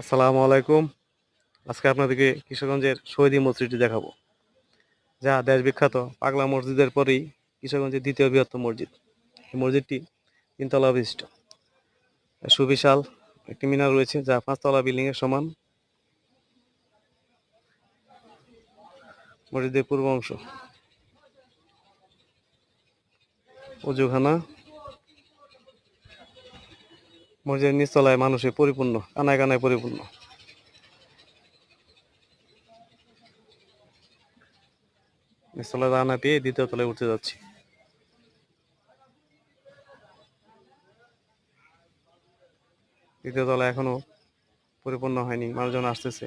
আসসালামু আলাইকুম। আজকে আপনাদেরকে কিশোরগঞ্জের শহীদী মসজিদটি দেখাবো, যা দেশ বিখ্যাত পাগলা মসজিদের পরেই কিশোরগঞ্জের দ্বিতীয় বৃহত্তম মসজিদ। এই মসজিদটি তিনতলা বিশিষ্ট সুবিশাল একটি মিনার রয়েছে, যা পাঁচতলা বিল্ডিংয়ের সমান। মসজিদের পূর্ব অংশ। উজুখানা মসজিদের নিচতলায় মানুষে পরিপূর্ণ, কানায় কানায় পরিপূর্ণ। নিচতলায় রান্না পেয়ে দ্বিতীয় তলায় উঠতে যাচ্ছি। দ্বিতীয় তলা এখনও পরিপূর্ণ হয়নি, মানুষজন আসতেছে।